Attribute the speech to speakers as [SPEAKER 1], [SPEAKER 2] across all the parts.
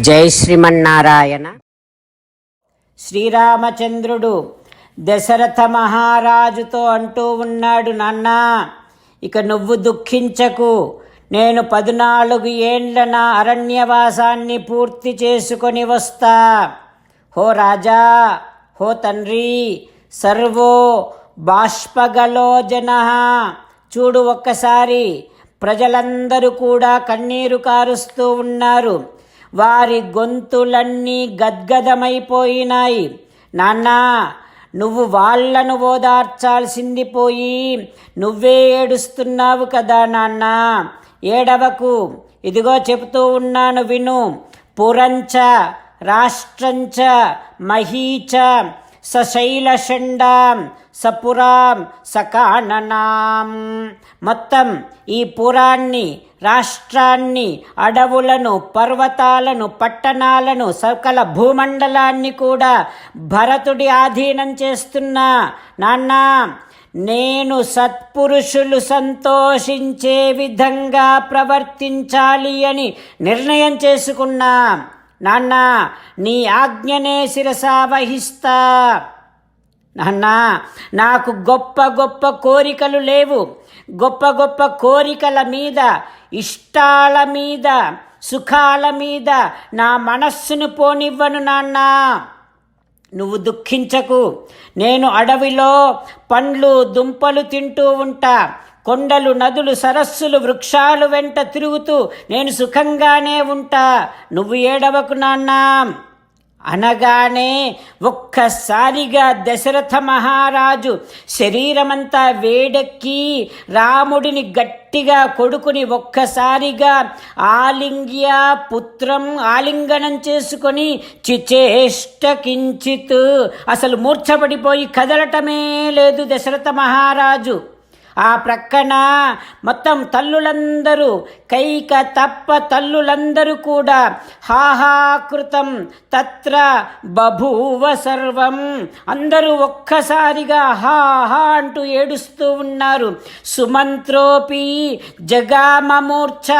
[SPEAKER 1] జై శ్రీమన్నారాయణ.
[SPEAKER 2] శ్రీరామచంద్రుడు దశరథ మహారాజుతో అంటూ ఉన్నాడు నాన్నా ఇక నువ్వు దుఃఖించకు. నేను పద్నాలుగు ఏండ్ల నా అరణ్యవాసాన్ని పూర్తి చేసుకొని వస్తా. హో రాజా హో తండ్రి సర్వో బాష్పగలో జన. చూడు ఒక్కసారి ప్రజలందరూ కూడా కన్నీరు కారుస్తూ ఉన్నారు. వారి గొంతులన్నీ గద్గదమైపోయినాయి. నాన్నా నువ్వు వాళ్ళను ఓదార్చాల్సింది పోయి నువ్వే ఏడుస్తున్నావు కదా నాన్న. ఏడవకు. ఇదిగో చెబుతూ ఉన్నాను విను. పురంచ రాష్ట్రంచ మహీచ సశైలషండాం సపురాం సకాననాం. మొత్తం ఈ పురాన్ని రాష్ట్రాన్ని అడవులను పర్వతాలను పట్టణాలను సకల భూమండలాన్ని కూడా భరతుడి ఆధీనం చేస్తున్నా నాన్న నేను సత్పురుషులు సంతోషించే విధంగా ప్రవర్తించాలి అని నిర్ణయం చేసుకున్నా. నాన్న నీ ఆజ్ఞనే శిరసా వహిస్తా. నాన్న నాకు గొప్ప గొప్ప కోరికలు లేవు. గొప్ప గొప్ప కోరికల మీద ఇష్టాల మీద సుఖాల మీద నా మనస్సును పోనివ్వను నాన్న. నువ్వు దుఃఖించకు. నేను అడవిలో పండ్లు దుంపలు తింటూ ఉంటా. కొండలు నదులు సరస్సులు వృక్షాలు వెంట తిరుగుతూ నేను సుఖంగానే ఉంటా. నువ్వు ఏడవకు నాన్నా. అనగానే ఒక్కసారిగా దశరథ మహారాజు శరీరమంతా వేడెక్కి రాముడిని గట్టిగా కొడుకుని ఒక్కసారిగా ఆలింగ్య పుత్రం ఆలింగనం చేసుకొని చిచేష్ట కించిత్. అసలు మూర్ఛపడిపోయి కదలటమే లేదు దశరథ మహారాజు. ఆ ప్రక్కన మొత్తం తల్లులందరూ కైక తప్ప తల్లులందరూ కూడా హాహాకృతం తత్ర బభూవ సర్వం. అందరూ ఒక్కసారిగా హాహా అంటూ ఏడుస్తూ ఉన్నారు. సుమంత్రోపి జగామమూర్ఛ.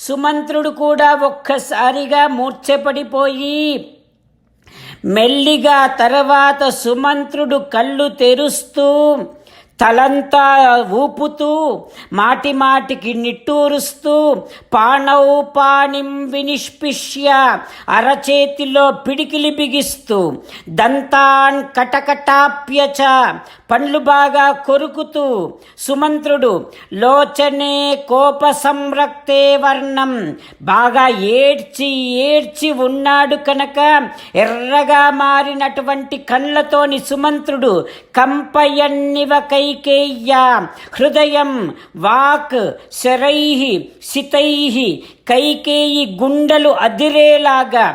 [SPEAKER 2] సుమంత్రుడు కూడా ఒక్కసారిగా మూర్ఛపడిపోయి మెల్లిగా తర్వాత సుమంత్రుడు కళ్ళు తెరుస్తూ తలంతా ఊపుతూ మాటి మాటికి నిట్టూరుస్తూ పాణౌపాణిం వినిష్పిష్య అరచేతిలో పిడికిలి బిగిస్తూ దంతాన్ కటకటాప్యచ పండ్లు బాగా కొరుకుతూ సుమంత్రుడు లోచనే కోప సంరక్తే వర్ణం బాగా ఏడ్చి ఏడ్చి ఉన్నాడు కనుక ఎర్రగా మారినటువంటి కళ్ళతోని సుమంత్రుడు కంపయన్నివకై కైకేయ్య హృదయం వాక్ శరై సితై కైకేయి గుండెలు అదిరేలాగా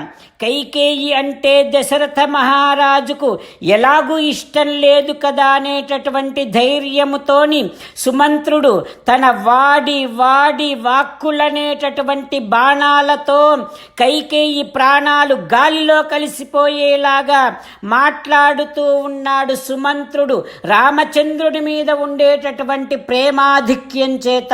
[SPEAKER 2] కైకేయి అంటే దశరథ మహారాజుకు ఎలాగూ ఇష్టం లేదు కదా అనేటటువంటి ధైర్యముతోని సుమంత్రుడు తన వాడి వాడి వాక్కులనేటటువంటి బాణాలతో కైకేయి ప్రాణాలు గాలిలో కలిసిపోయేలాగా మాట్లాడుతూ ఉన్నాడు సుమంత్రుడు. రామచంద్రుడి మీద ఉండేటటువంటి ప్రేమాధిక్యం చేత.